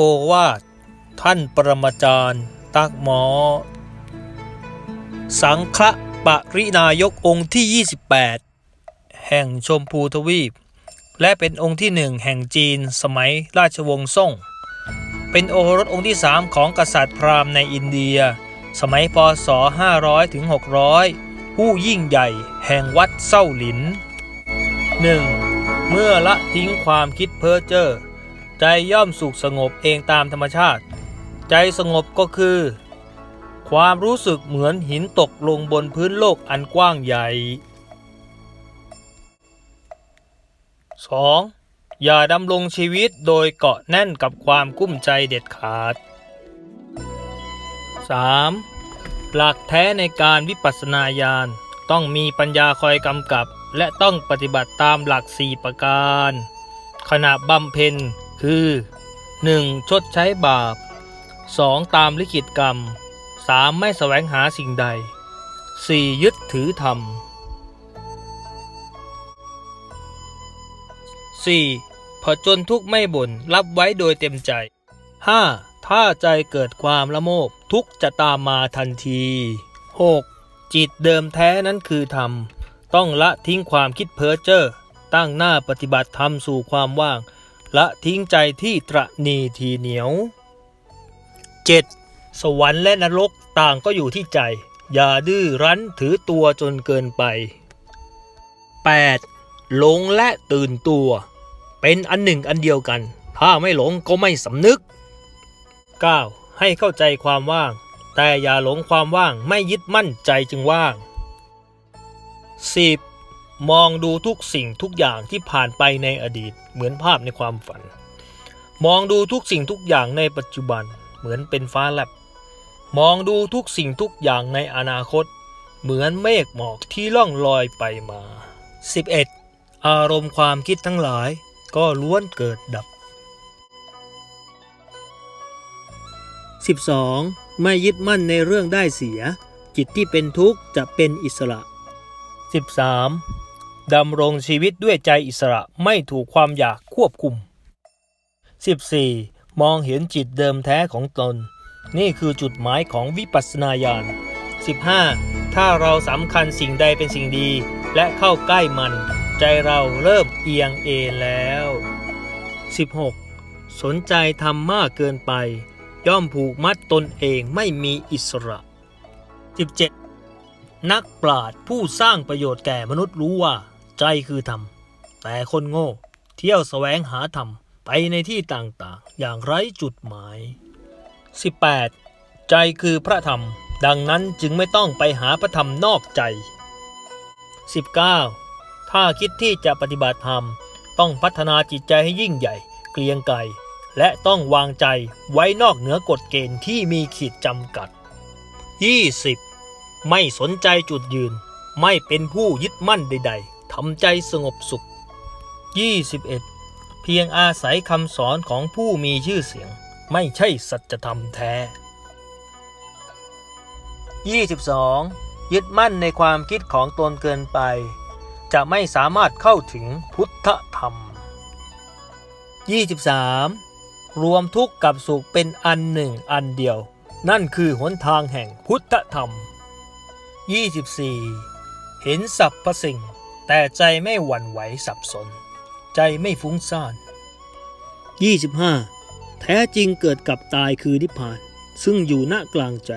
โอวาท ท่านปรมาจารย์ ตักหมอ สังฆปรินายกองค์ที่ 28 แห่งชมพูทวีป และเป็นองค์ที่หนึ่งแห่งจีนสมัยราชวงศ์ซ่ง เป็นโอรสองค์ที่สามของกษัตริย์พราหมณ์ในอินเดีย สมัยพศ 500ถึง600 ผู้ยิ่งใหญ่แห่งวัดเส้าหลิน 1. เมื่อละทิ้งความคิดเพ้อเจ้อ ใจย่อมสุขสงบเองตามธรรมชาติ ใจสงบก็คือ ความรู้สึกเหมือนหินตกลงบนพื้นโลกอันกว้างใหญ่ 2. อย่าดำรงชีวิตโดยเกาะแน่นกับความกุ้มใจเด็ดขาด 3. หลักแท้ในการวิปัสสนาญาณต้องมีปัญญาคอยกำกับ และต้องปฏิบัติตามหลัก 4 ประการ ขณะบำเพ็ญ คือ 1. ชดใช้บาป 2. ตามลิขิตกรรม 3. ไม่แสวงหาสิ่งใด 4. ยึดถือธรรม 4. ผจญทุกข์ไม่บ่นรับไว้โดยเต็มใจ 5. ถ้าใจเกิดความละโมบทุกจะตามมาทันที 6. จิตเดิมแท้นั้นคือธรรม ต้องละทิ้งความคิดเพ้อเจ้อตั้งหน้าปฏิบัติธรรมสู่ความว่าง ละทิ้งใจที่ตระหนีทีเหนียว 7. สวรรค์และนรกต่างก็อยู่ที่ใจ อย่าดื้อรั้นถือตัวจนเกินไป 8. หลงและตื่นตัว เป็นอันหนึ่งอันเดียวกัน ถ้าไม่หลงก็ไม่สำนึก 9. ให้เข้าใจความว่าง แต่อย่าหลงความว่างไม่ยึดมั่นใจจึงว่าง 10. มองดูทุกสิ่งทุกอย่างที่ผ่านไปในอดีตเหมือนภาพในความฝัน มองดูทุกสิ่งทุกอย่างในปัจจุบันเหมือนเป็นฟ้าแลบ มองดูทุกสิ่งทุกอย่างในอนาคต เหมือนเมฆหมอกที่ล่องลอยไปมา 11. อารมณ์ความคิดทั้งหลาย ก็ล้วนเกิดดับ 12. ไม่ยึดมั่นในเรื่องได้เสีย จิตที่เป็นทุกข์จะเป็นอิสระ 13. ดำรงชีวิตด้วยใจอิสระไม่ถูกความอยากควบคุม 14. มองเห็นจิตเดิมแท้ของตน นี่คือจุดหมายของวิปัสสนาญาณ 15. ถ้าเราสำคัญสิ่งใดเป็นสิ่งดี และเข้าใกล้มัน ใจเราเริ่มเอียงเอนแล้ว 16. สนใจทำมากเกินไป ย่อมผูกมัดตนเองไม่มีอิสระ 17. นักปราชญ์ผู้สร้างประโยชน์แก่มนุษย์รู้ว่า ใจคือธรรม แต่คนโง่ เที่ยวแสวงหาธรรม ไปในที่ต่างๆ อย่างไร้จุดหมาย 18. ใจคือพระธรรม ดังนั้นจึงไม่ต้องไปหาพระธรรมนอกใจ 19. ถ้าคิดที่จะปฏิบัติธรรม ต้องพัฒนาจิตใจให้ยิ่งใหญ่ เกรียงไกรและต้องวางใจไว้นอกเหนือกฎเกณฑ์ที่มีขีดจำกัด 20. ไม่สนใจจุดยืน ไม่เป็นผู้ยึดมั่นใด ๆำใจสงบสุข 21. เพียงอาศัยคำสอนของผู้มีชื่อเสียง ไม่ใช่สัจธรรมแท้ 22. ยึดมั่นในความคิดของตนเกินไป จะไม่สามารถเข้าถึงพุทธธรรม 23. รวมทุกข์กับสุขเป็นอันหนึ่งอันเดียว นั่นคือหนทางแห่งพุทธธรรม 24. เห็นสรรพสิ่ง แต่ใจไม่หวั่นไหวสับสน ใจไม่ฟุ้งซ่าน 25. แท้จริงเกิดกับตายคือนิพพาน ซึ่งอยู่ณกลางใจ